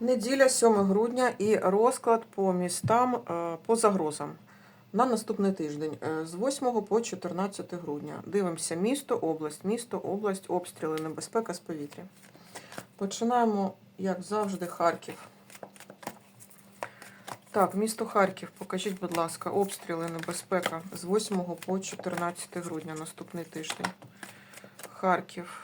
Неділя, 7 грудня і розклад по містам е, по загрозам на наступний тиждень е, з 8 по 14 грудня. Дивимося місто, область, місто, область, обстріли, небезпека з повітря. Починаємо, як завжди, Харків. Так, місто Харків, покажіть, будь ласка, обстріли, небезпека з 8 по 14 грудня наступний тиждень. Харків.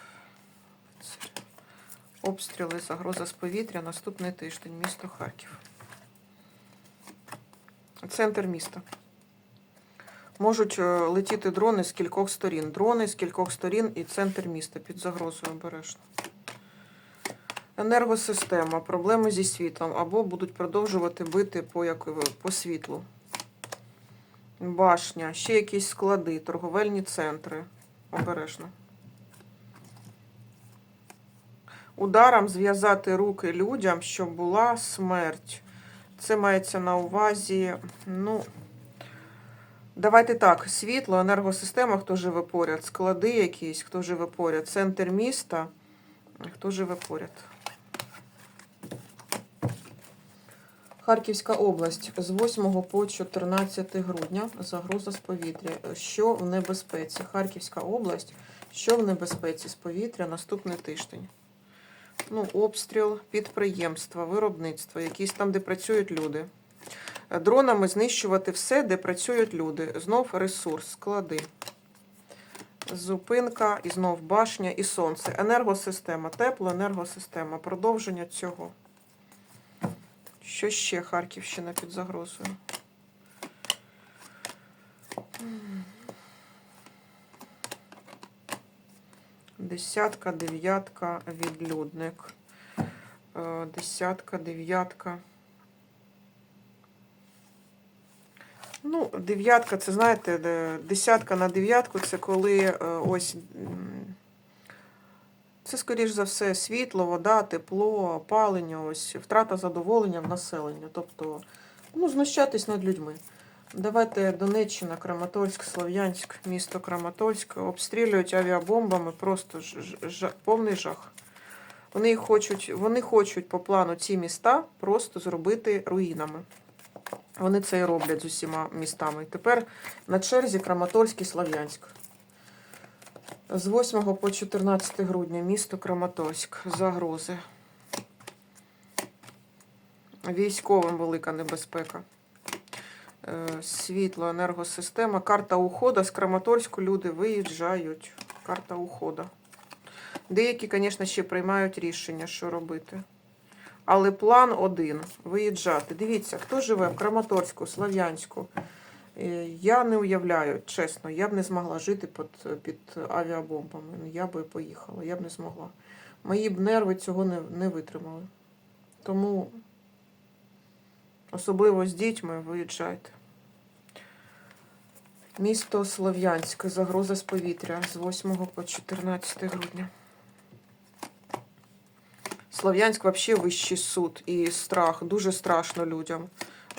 Обстріли, загроза з повітря, наступний тиждень, місто Харків. Центр міста. Можуть е, летіти дрони з кількох сторін. Дрони з кількох сторін і центр міста під загрозою обережно. Енергосистема, проблеми зі світлом або будуть продовжувати бити по, як, по світлу. Башня, ще якісь склади, торговельні центри. Обережно. Ударом зв'язати руки людям, щоб була смерть. Це мається на увазі, ну, давайте так, світло, енергосистема, хто живе поряд, склади якісь, хто живе поряд, центр міста, хто живе поряд. Харківська область з 8 по 14 грудня загроза з повітря. Що в небезпеці? Харківська область, що в небезпеці з повітря наступний тиждень. Ну, обстріл, підприємства, виробництво, якісь там, де працюють люди. Е, Дронами знищувати все, де працюють люди. Знов ресурс, склади. Зупинка, і знов башня, і сонце. Енергосистема, теплоенергосистема, продовження цього. Що ще Харківщина під загрозою? Десятка, дев'ятка, відлюдник. Е, Десятка, дев'ятка. Ну, дев'ятка, це знаєте, десятка на дев'ятку це коли е, ось. Це, скоріш за все, світло, вода, тепло, опалення, ось втрата задоволення в населення. Тобто, ну, знущатись над людьми. Давайте Донеччина, Краматорськ, Слов'янськ, місто Краматорськ обстрілюють авіабомбами, просто ж, ж, повний жах. Вони хочуть, вони хочуть по плану ці міста просто зробити руїнами. Вони це і роблять з усіма містами. Тепер на черзі Краматорськ і Слов'янськ. З 8 по 14 грудня місто Краматорськ. Загрози. Військовим велика небезпека. Е, Світло, енергосистема. Карта уходу. З Краматорську люди виїжджають. Карта уходу. Деякі, звісно, ще приймають рішення, що робити. Але план один виїжджати. Дивіться, хто живе в Краматорську, Слов'янську. Е, Я не уявляю, чесно, я б не змогла жити під, під авіабомбами. Ну, Я би поїхала, я б не змогла. Мої б нерви цього не, не витримали. Тому, особливо з дітьми, виїжджайте. Місто Слов'янськ. Загроза з повітря з 8 по 14 грудня. Слов'янськ взагалі вищий суд і страх. Дуже страшно людям.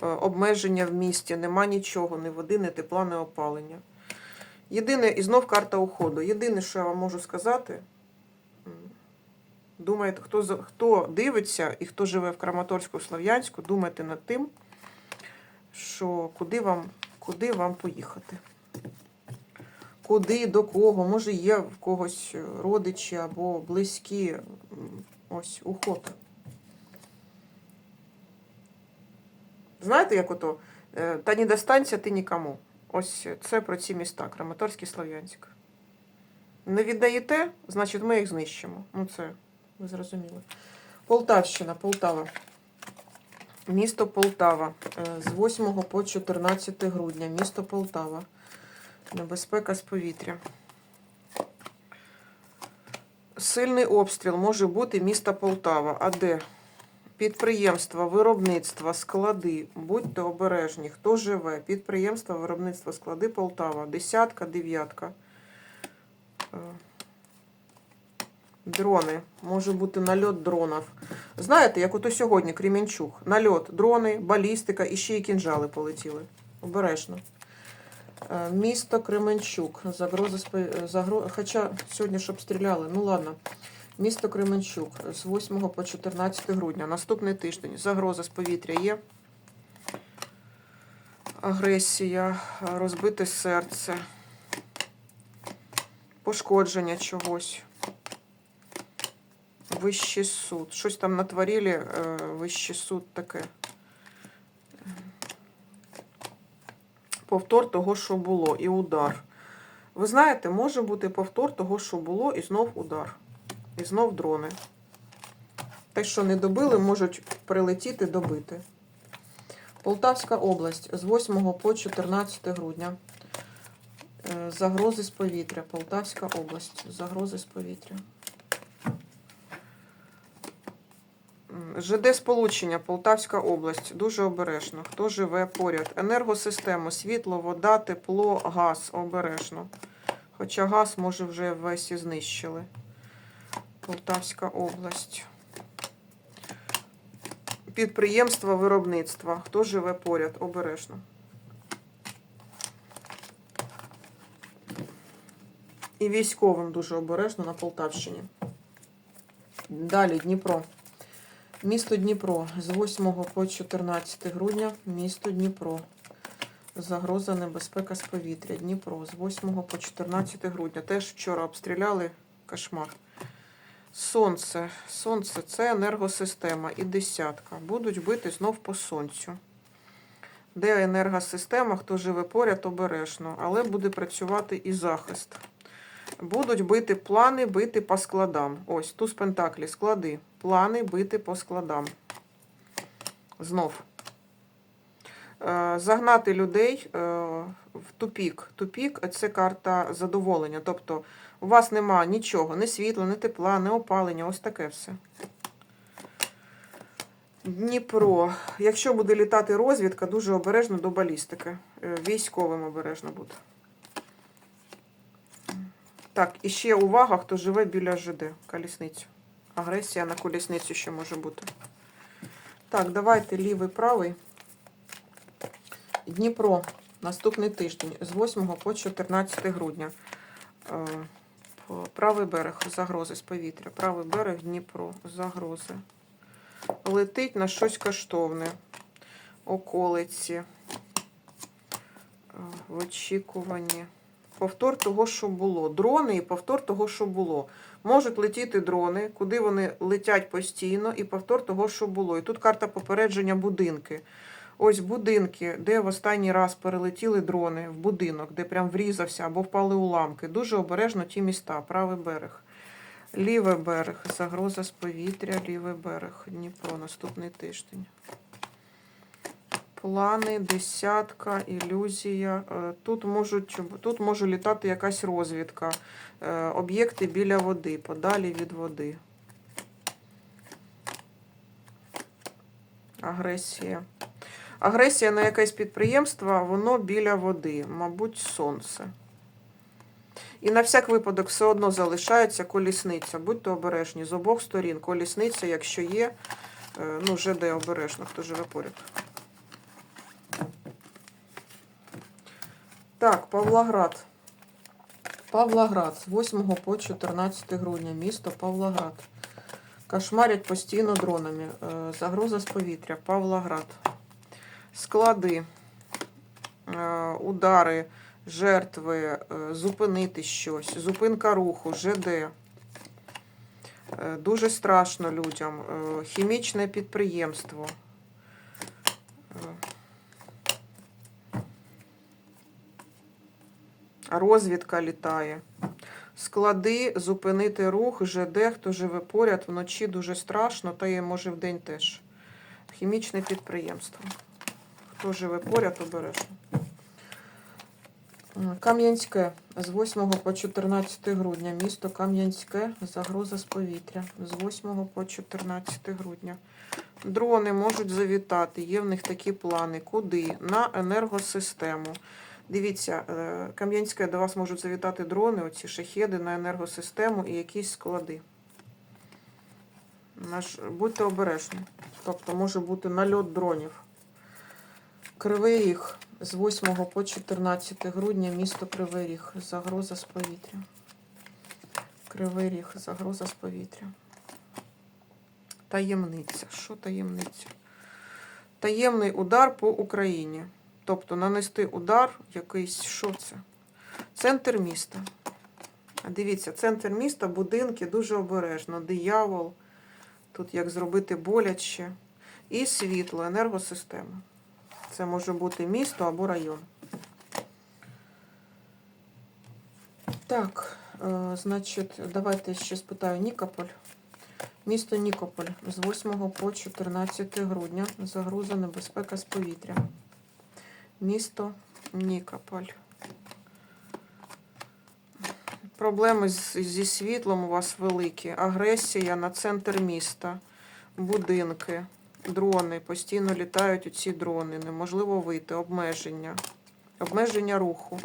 Е, Обмеження в місті, нема нічого, ні води, ні тепла, ні опалення. Єдине, і знов карта уходу. Єдине, що я вам можу сказати, думайте, хто, хто дивиться і хто живе в Краматорську, Слов'янську, думайте над тим, що куди вам, куди вам поїхати. Куди, до кого, може є в когось родичі або близькі. Ось уход. Знаєте, як ото? е, Та не достанься ти нікому. Ось це про ці міста, Краматорськ і Слов'янськ. Не віддаєте, значить ми їх знищимо. Ну це ви зрозуміли. Полтавщина, Полтава. Місто Полтава. Е, З 8 по 14 грудня. Місто Полтава. Небезпека з повітря. Сильний обстріл може бути міста Полтава. А де? Підприємства, виробництва, склади. Будьте обережні. Хто живе? Підприємства, виробництва, склади Полтава. Десятка, дев'ятка. Дрони. Може бути нальот дронів. Знаєте, як ото сьогодні Кремінчук. Нальот, дрони, балістика і ще й кінжали полетіли. Обережно. Е, Місто Кременчук. Загроза спо- загро... Хоча сьогодні ж обстріляли. Ну ладно. Місто Кременчук з 8 по 14 грудня. Наступний тиждень. Загроза з повітря є. Агресія, розбите серце, пошкодження чогось. Вищий суд. Щось там натворили, е, вищий суд таке. Повтор того, що було, і удар. Ви знаєте, може бути повтор того, що було, і знов удар. І знов дрони. Те, що не добили, можуть прилетіти, добити. Полтавська область з 8 по 14 грудня. Е, Загрози з повітря. Полтавська область. Загрози з повітря. ЖД сполучення, Полтавська область. Дуже обережно. Хто живе поряд? Енергосистема, світло, вода, тепло, газ. Обережно. Хоча газ, може, вже весь і знищили. Полтавська область. Підприємства виробництва. Хто живе поряд? Обережно. І військовим дуже обережно на Полтавщині. Далі Дніпро. Місто Дніпро з 8 по 14 грудня. Місто Дніпро. Загроза небезпека з повітря. Дніпро з 8 по 14 грудня. Теж вчора обстріляли кошмар. Сонце. Сонце це енергосистема і десятка. Будуть бити знов по сонцю. Де енергосистема, хто живе поряд, обережно, але буде працювати і захист. Будуть бити плани, бити по складам. Ось, туз пентаклі, склади. Плани бити по складам. Знов. Е, Загнати людей е, в тупік. Тупік це карта задоволення. Тобто у вас нема нічого, ні світла, ні тепла, ні опалення, ось таке все. Дніпро. Якщо буде літати розвідка, дуже обережно до балістики. Е, Військовим обережно буде. Так, і ще увага, хто живе біля ЖД, колісницю. Агресія на колісницю ще може бути. Так, давайте лівий, правий. Дніпро. Наступний тиждень з 8 по 14 грудня. Е, Правий берег загрози з повітря. Правий берег Дніпро. Загрози. Летить на щось коштовне. Околиці. Е, В очікуванні. Повтор того, що було. Дрони і повтор того, що було. Можуть летіти дрони, куди вони летять постійно, і повтор того, що було. І тут карта попередження будинки. Ось будинки, де в останній раз перелетіли дрони в будинок, де прям врізався або впали уламки. Дуже обережно ті міста, правий берег. Лівий берег, загроза з повітря, лівий берег, Дніпро, наступний тиждень. Плани, десятка, ілюзія. Е, Тут, можуть, тут може літати якась розвідка. Е, Об'єкти біля води, подалі від води. Агресія. Агресія на якесь підприємство, воно біля води, мабуть, сонце. І на всяк випадок все одно залишається колісниця. Будьте обережні з обох сторін. Колісниця, якщо є, е, ну, ЖД обережно, хто живе поряд. Так, Павлоград. Павлоград з 8 по 14 грудня. Місто Павлоград. Кошмарять постійно дронами. Е, Загроза з повітря. Павлоград. Склади, е, удари, жертви, е, зупинити щось, зупинка руху, ЖД. Дуже страшно людям. Хімічне підприємство. Розвідка літає. Склади, зупинити рух, ЖД, хто живе поряд, вночі дуже страшно, та є може вдень теж. Хімічне підприємство. Хто живе поряд, обережно. Кам'янське з 8 по 14 грудня. Місто Кам'янське. Загроза з повітря. З 8 по 14 грудня. Дрони можуть завітати. Є в них такі плани. Куди? На енергосистему. Дивіться, е, Кам'янське до вас можуть завітати дрони, оці шахеди на енергосистему і якісь склади. Наш, будьте обережні. Тобто може бути нальот дронів. Кривий Ріг з 8 по 14 грудня, місто Кривий Ріг. Загроза з повітря. Кривий ріг, загроза з повітря. Таємниця. Що таємниця? Таємний удар по Україні. Тобто нанести удар якийсь, що це? Центр міста. Дивіться, центр міста, будинки дуже обережно. Диявол. Тут як зробити боляче. І світло, енергосистема. Це може бути місто або район. Так, е, значить, давайте ще спитаю Нікополь. Місто Нікополь з 8 по 14 грудня. Загруза небезпека з повітря. Місто Нікополь. Проблеми зі світлом у вас великі. Агресія на центр міста, будинки, дрони. Постійно літають у ці дрони. Неможливо вийти. Обмеження. Обмеження руху.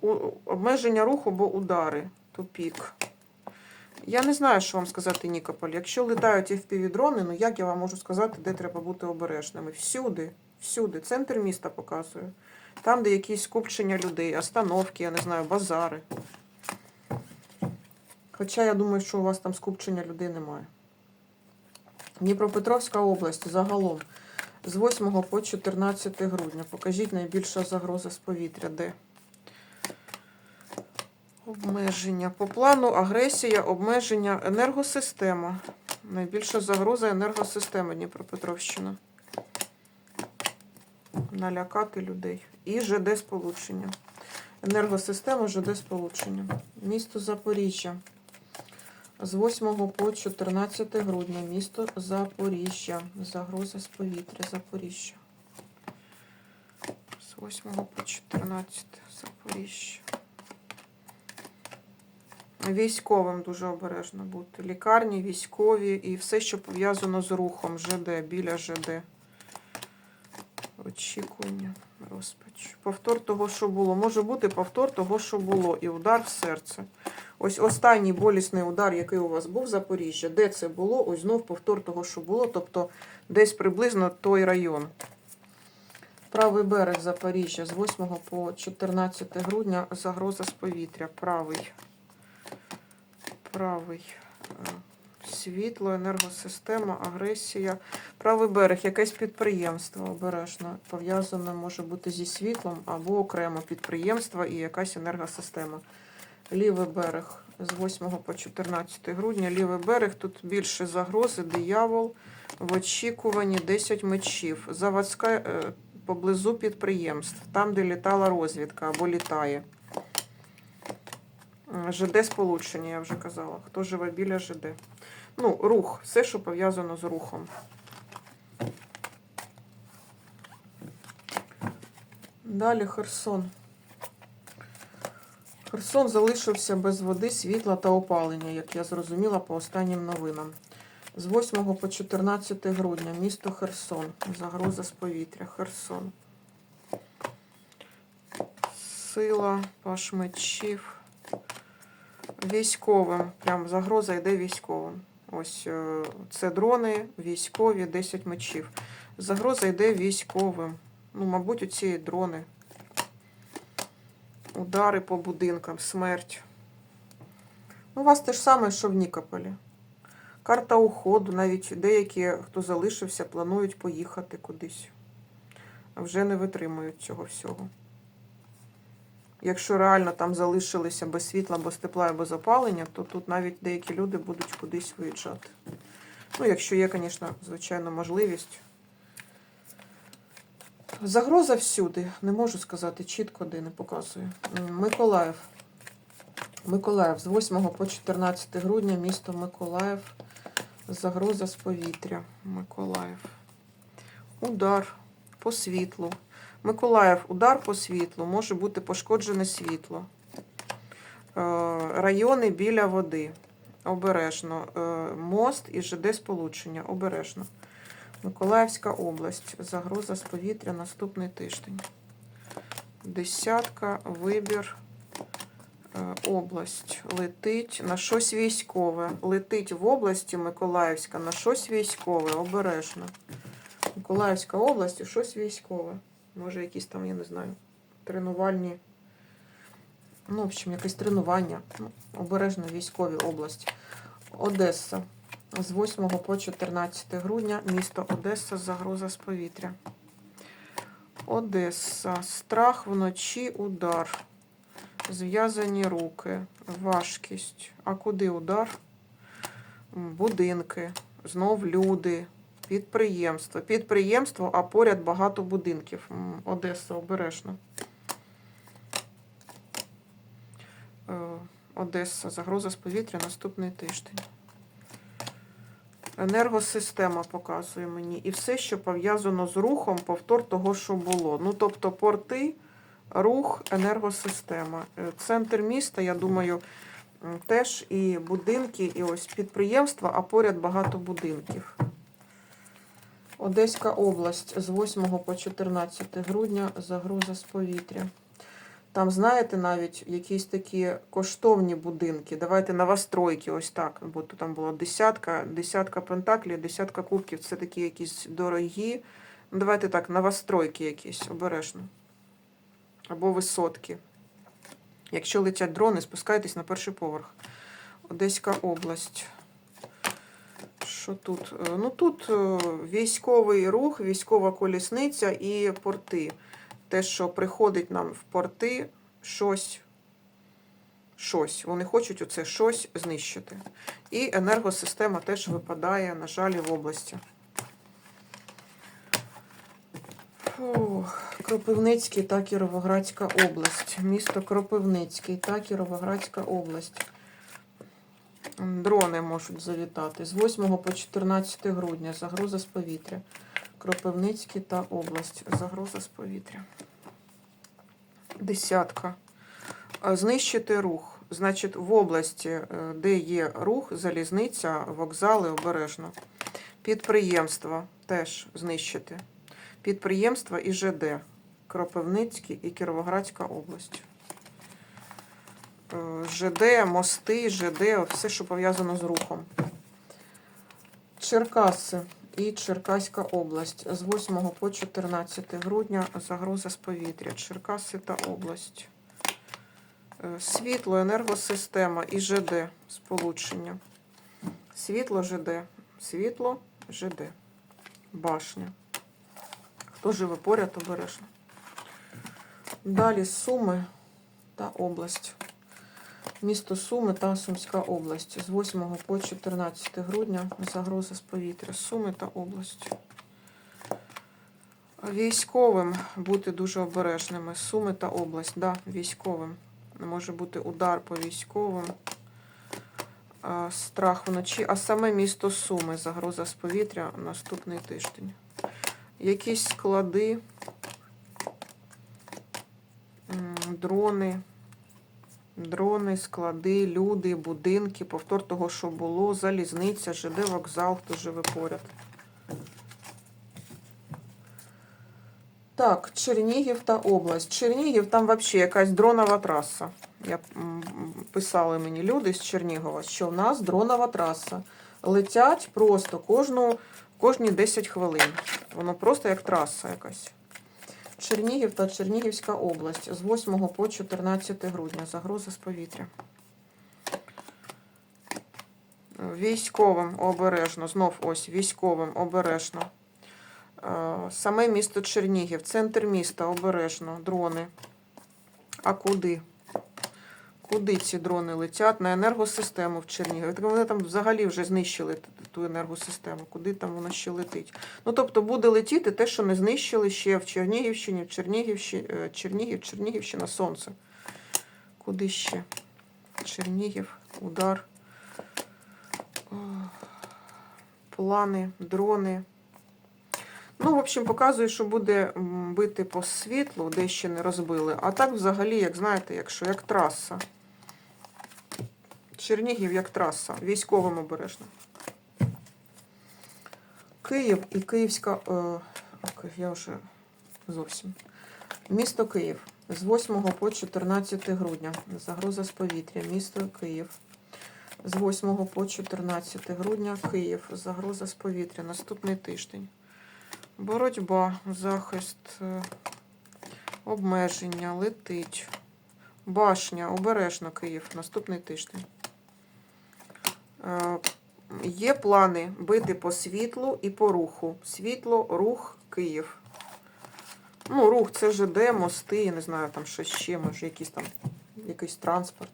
У- Обмеження руху, бо удари. Тупік. Я не знаю, що вам сказати, Нікополь. Якщо літають FPV-дрони, ну як я вам можу сказати, де треба бути обережними? Всюди, всюди. Центр міста показує. Там, де якісь скупчення людей, остановки, я не знаю, базари. Хоча я думаю, що у вас там скупчення людей немає. Дніпропетровська область загалом з 8 по 14 грудня. Покажіть найбільша загроза з повітря. Де? Обмеження. По плану агресія, обмеження, енергосистема. Найбільша загроза енергосистеми Дніпропетровщина. Налякати людей. І ЖД сполучення. Енергосистема, ЖД сполучення. Місто Запоріжжя. З 8 по 14 грудня. Місто Запоріжжя. Загроза з повітря. Запоріжжя. З 8 по 14. Запоріжжя. Військовим дуже обережно бути. Лікарні, військові і все, що пов'язано з рухом ЖД, біля ЖД. Очікування, розпач. Повтор того, що було. Може бути повтор того, що було. І удар в серце. Ось останній болісний удар, який у вас був в Запоріжжя. Де це було? Ось знов повтор того, що було. Тобто десь приблизно той район. Правий берег Запоріжжя з 8 по 14 грудня загроза з повітря. Правий. Правий. Е, Світло, енергосистема, агресія. Правий берег, якесь підприємство обережно. Пов'язане може бути зі світлом або окремо підприємство і якась енергосистема. Лівий берег з 8 по 14 грудня. Лівий берег, тут більше загрози, диявол в очікуванні 10 мечів. Заводська е, поблизу підприємств, там, де літала розвідка або літає. М, ЖД сполучення, я вже казала. Хто живе біля ЖД. Ну, рух, все, що пов'язано з рухом. Далі Херсон. Херсон залишився без води, світла та опалення, як я зрозуміла по останнім новинам. З 8 по 14 грудня місто Херсон. Загроза з повітря. Херсон. Сила, паш мечів. Військовим. Прям загроза йде військовим. Ось е, це дрони, військові, 10 мечів. Загроза йде військовим. Ну, мабуть, оці дрони. Удари по будинкам, смерть. Ну, у вас те ж саме, що в Нікополі. Карта уходу, навіть деякі, хто залишився, планують поїхати кудись. Вже не витримують цього всього. Якщо реально там залишилися без світла, без тепла без опалення, то тут навіть деякі люди будуть кудись виїжджати. Ну, якщо є, звісно, звичайно, можливість. Загроза всюди. Не можу сказати чітко, де не показую. Миколаїв. Миколаїв з 8 по 14 грудня місто Миколаїв. Загроза з повітря. Миколаїв. Удар по світлу. Миколаїв, удар по світлу. Може бути пошкоджене світло. Е, Райони біля води. Обережно. Е, Мост і ЖД сполучення. Обережно. Миколаївська область. Загроза з повітря наступний тиждень. Десятка, вибір, е, область. Летить на щось військове. Летить в області Миколаївська на щось військове. Обережно. Миколаївська область і щось військове. Може, якісь там, я не знаю, тренувальні Ну, в общем, якесь тренування. Ну, обережно військові області. Одеса. З 8 по 14 грудня місто Одеса, загроза з повітря. Одеса. Страх вночі, удар. Зв'язані руки, важкість. А куди удар? Будинки, знов люди, підприємство. Підприємство, а поряд багато будинків. Одеса обережно. Е, Одеса, загроза з повітря наступний тиждень. Енергосистема показує мені. І все, що пов'язано з рухом, повтор того, що було. Ну, тобто порти, рух, енергосистема. Е, Центр міста, я думаю, теж і будинки, і ось підприємства, а поряд багато будинків. Одеська область з 8 по 14 грудня загроза з повітря. Там, знаєте, навіть якісь такі коштовні будинки. Давайте новостройки, ось так. Бо то там було десятка, десятка пентаклів, десятка кубків. Це такі якісь дорогі. Ну, давайте так, новостройки якісь, обережно. Або висотки. Якщо летять дрони, спускайтесь на перший поверх. Одеська область. Що тут? Е, Ну тут е, військовий рух, військова колісниця і порти. Те, що приходить нам в порти, щось. Щось. Вони хочуть оце щось знищити. І енергосистема теж випадає, на жаль, в області. Фух. Кропивницький та Кіровоградська область. Місто Кропивницький та Кіровоградська область. Дрони можуть завітати з 8 по 14 грудня. Загроза з повітря. Кропивницький та область. Загроза з повітря. Десятка. Знищити рух. Значить, в області, е, де є рух, залізниця, вокзали обережно. Підприємства теж знищити. Підприємства і ЖД. Кропивницький і Кіровоградська область. ЖД, мости, ЖД, все, що пов'язано з рухом. Черкаси і Черкаська область з 8 по 14 грудня загроза з повітря. Черкаси та область. Е, Світло, енергосистема і ЖД сполучення. Світло, ЖД. Світло, ЖД. Башня. Хто живе поряд, обережно. Далі Суми та область. Місто Суми та Сумська область. З 8 по 14 грудня загроза з повітря. Суми та область. Військовим бути дуже обережними. Суми та область. Да, військовим. Може бути удар по військовим. Страх вночі. А саме місто Суми. Загроза з повітря наступний тиждень. Якісь склади, дрони. Дрони, склади, люди, будинки, повтор того, що було, залізниця, ЖД, вокзал, хто живе поряд. Так, Чернігів та область. Чернігів там взагалі якась дронова траса. Я писали мені люди з Чернігова, що в нас дронова траса. Летять просто кожну, кожні 10 хвилин. Воно просто як траса якась. Чернігів та Чернігівська область з 8 по 14 грудня. Загроза з повітря. Військовим обережно, знов ось військовим обережно. Е, Саме місто Чернігів, центр міста обережно, дрони. А куди? Куди ці дрони летять? На енергосистему в Чернігові. Так вони там взагалі вже знищили ту енергосистему. Куди там вона ще летить? Ну, тобто буде летіти те, що не знищили ще в Чернігівщині, в Чернігівщині, е, Чернігів, Чернігівщина, сонце. Куди ще? Чернігів, удар. Плани, дрони. Ну, в общем, показує, що буде бити по світлу, де ще не розбили. А так взагалі, як знаєте, якщо як траса. Чернігів як траса. Військовим обережно. Київ і Київська. Е, я вже зовсім. Місто Київ з 8 по 14 грудня. Загроза з повітря. Місто Київ. З 8 по 14 грудня Київ. Загроза з повітря. Наступний тиждень. Боротьба, захист, е, обмеження, летить. Башня, обережно Київ, наступний тиждень. Е, Є плани бити по світлу і по руху. Світло, рух, Київ. Ну, рух це ЖД, мости, я не знаю, там щось ще, може, якийсь там якийсь транспорт.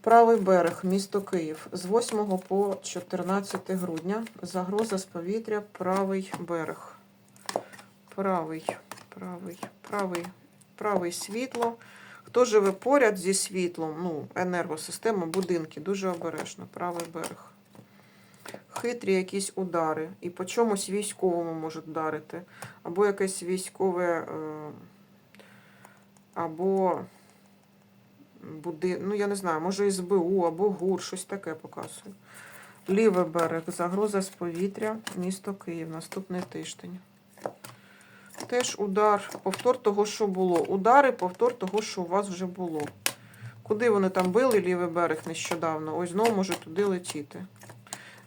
Правий берег, місто Київ. З 8 по 14 грудня. Загроза з повітря, правий берег. Правий, правий, правий, правий світло. Хто живе поряд зі світлом, ну, енергосистема, будинки, дуже обережно, правий берег. Хитрі якісь удари. І по чомусь військовому можуть вдарити. Або якесь військове, е, або буди... ну я не знаю, може СБУ, або ГУР, щось таке показує. Лівий берег, загроза з повітря, місто Київ, наступний тиждень. Теж удар, повтор того, що було. Удари, повтор того, що у вас вже було. Куди вони там били лівий берег нещодавно? Ось знову може туди летіти.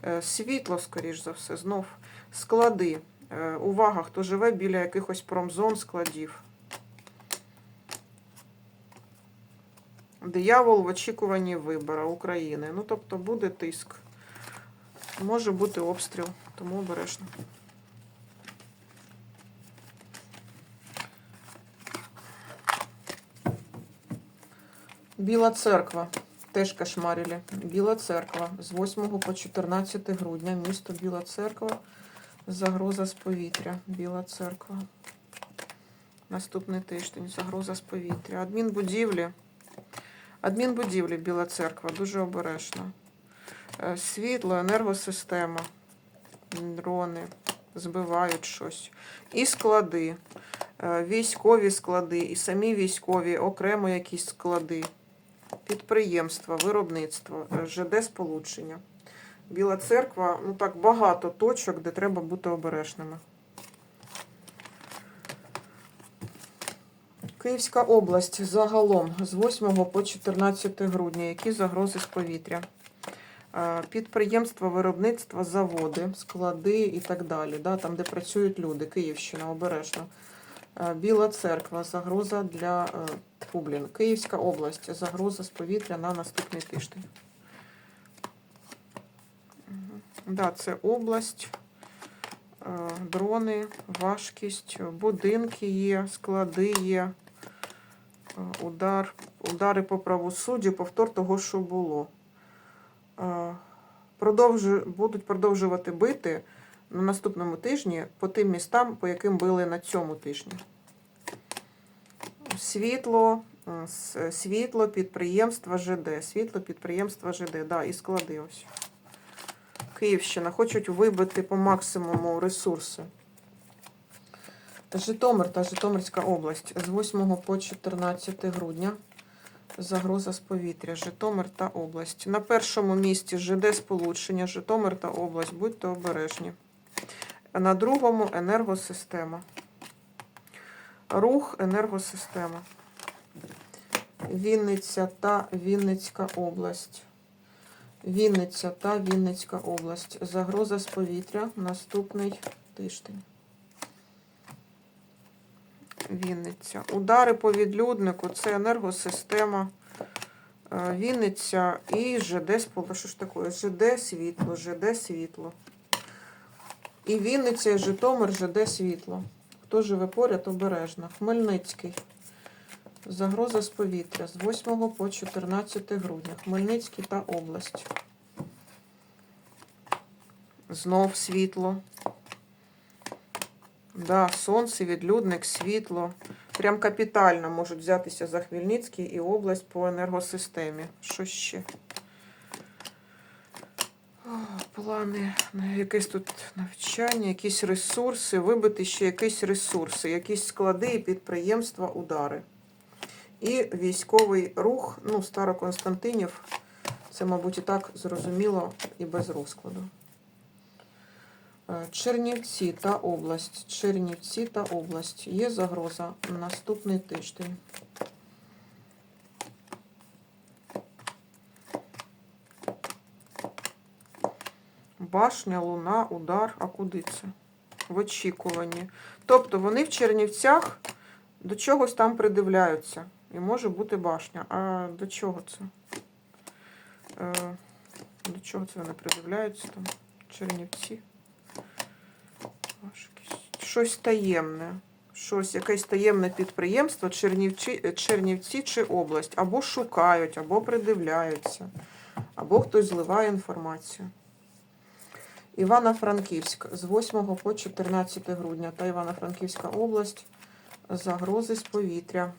Е, Світло, скоріш за все, знов. Склади. Е, Увага, хто живе біля якихось промзон складів. Диявол в очікуванні вибора України. Ну, тобто буде тиск. Може бути обстріл, тому обережно. Біла церква. Теж кошмарили. Біла церква. З 8 по 14 грудня. Місто Біла церква. Загроза з повітря. Біла церква. Наступний тиждень. Загроза з повітря. Адмінбудівлі. Адмінбудівлі Біла церква. Дуже обережно. Е, Світло, енергосистема. Дрони. Збивають щось. І склади. Е, Військові склади, і самі військові, окремо якісь склади. Підприємства, виробництво, е, ЖД сполучення. Біла церква, ну так багато точок, де треба бути обережними. Київська область загалом з 8 по 14 грудня. Які загрози з повітря? Е, Підприємства, виробництва, заводи, склади і так далі. Да, там, де працюють люди. Київщина, обережно. Е, Біла церква, загроза для е, тьфу, блін, Київська область, загроза з повітря на наступний тиждень. Да, це область, е, дрони, важкість, будинки є, склади є, е, удар, удари по правосуддю, повтор того, що було. Е, Продовжу, будуть продовжувати бити на наступному тижні по тим містам, по яким били на цьому тижні. Світло, світло, підприємства ЖД. Світло, підприємства ЖД. Да, і склади ось. Київщина. Хочуть вибити по максимуму ресурси. Житомир та Житомирська область з 8 по 14 грудня. Загроза з повітря. Житомир та область. На першому місці ЖД сполучення. Житомир та область. Будьте обережні. На другому енергосистема. Рух енергосистема. Вінниця та Вінницька область. Вінниця та Вінницька область. Загроза з повітря. Наступний тиждень. Вінниця. Удари по відлюднику. Це енергосистема. Е, Вінниця і ЖД. Що ж таке? ЖД світло, ЖД світло. І Вінниця, і Житомир, ЖД світло. Хто живе поряд, обережно. Хмельницький. Загроза з повітря з 8 по 14 грудня. Хмельницький та область. Знов світло. Да, сонце, відлюдник, світло. Прям капітально можуть взятися за Хмельницький і область по енергосистемі. Що ще? Плани, на якесь тут навчання, якісь ресурси, вибити ще якісь ресурси, якісь склади, і підприємства, удари. І військовий рух, ну, Староконстантинів, це, мабуть, і так зрозуміло і без розкладу. Е, Чернівці та область. Чернівці та область. Є загроза наступний тиждень. Башня, луна, удар. А куди це? В очікуванні. Тобто вони в Чернівцях до чогось там придивляються. і може бути башня. А до чого це? Е, До чого це вони придивляються там? Чернівці. Щось таємне. Щось, якесь таємне підприємство, Чернівці, Чернівці чи область. Або шукають, або придивляються, або хтось зливає інформацію. Івано-Франківськ з 8 по 14 грудня та Івано-Франківська область. Загрози з повітря.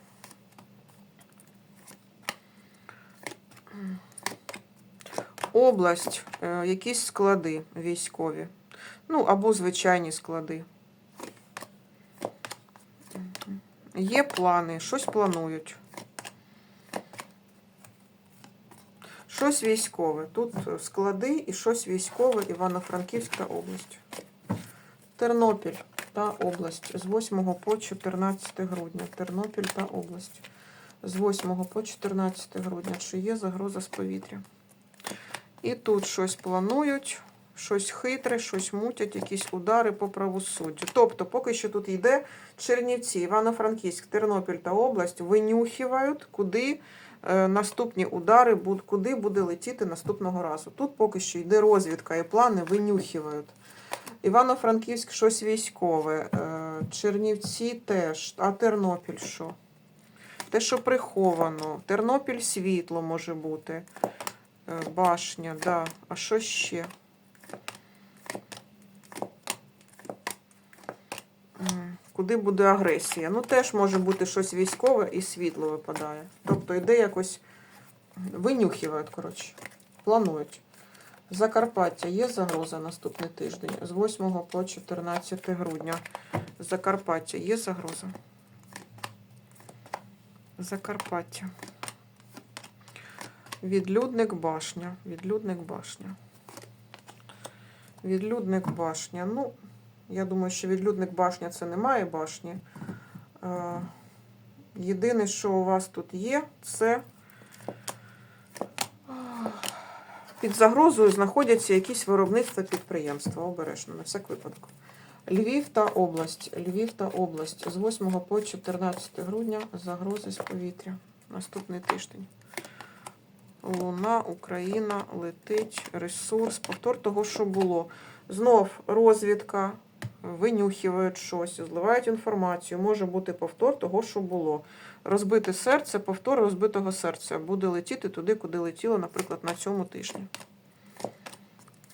Область, е, якісь склади військові. Ну, або звичайні склади. Є плани, щось планують. Щось військове. Тут е, склади і щось військове Івано-Франківська область. Тернопіль та область з 8 по 14 грудня. Тернопіль та область. З 8 по 14 грудня. Чи є загроза з повітря? І тут щось планують, щось хитре, щось мутять, якісь удари по правосуддю. Тобто, поки що тут йде Чернівці, Івано-Франківськ, Тернопіль та область винюхівають, куди наступні удари, куди буде летіти наступного разу. Тут поки що йде розвідка і плани винюхівають. Івано-Франківськ щось військове, е, Чернівці теж, а Тернопіль що? Те, що приховано. Тернопіль світло може бути. Е, Башня, да. А що ще? Куди буде агресія? Ну, теж може бути щось військове і світло випадає. Тобто йде якось винюхівають, коротше. Планують. Закарпаття є загроза наступний тиждень з 8 по 14 грудня. Закарпаття є загроза. Закарпаття. Відлюдник башня. Відлюдник башня. Відлюдник башня. Ну, я думаю, що відлюдник башня це немає башні. Е, Єдине, що у вас тут є, це е, під загрозою знаходяться якісь виробництва підприємства. Обережно, на всяк випадок. Львів та область. Львів та область з 8 по 14 грудня загрози з повітря. Наступний тиждень. Луна, Україна, летить, ресурс, повтор того, що було. Знов розвідка, винюхівають щось, зливають інформацію. Може бути повтор того, що було. Розбите серце, повтор розбитого серця. Буде летіти туди, куди летіло, наприклад, на цьому тижні.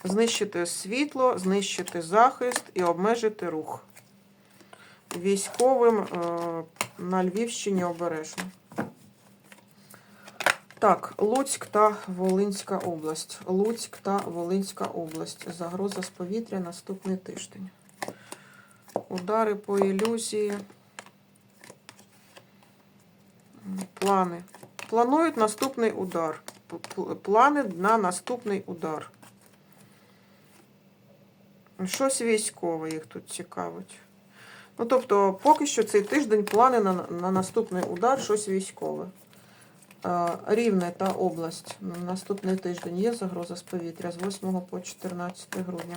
Знищити світло, знищити захист і обмежити рух. Військовим е, на Львівщині обережно. Так, Луцьк та Волинська область. Луцьк та Волинська область. Загроза з повітря наступний тиждень. Удари по ілюзії. Плани. Планують наступний удар. Плани на наступний удар. Щось військове їх тут цікавить. Ну, тобто, поки що цей тиждень плани на, на наступний удар, щось військове. Рівне та область. На Наступний тиждень є загроза з повітря з 8 по 14 грудня.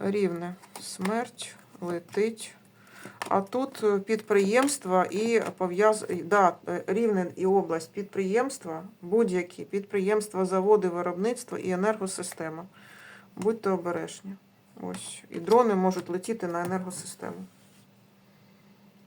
Рівне. Смерть летить. А тут е, підприємства і пов'яз... Да, е, Рівне і область підприємства, будь-які підприємства, заводи, виробництво і енергосистема. Будьте обережні. Ось. І дрони можуть летіти на енергосистему.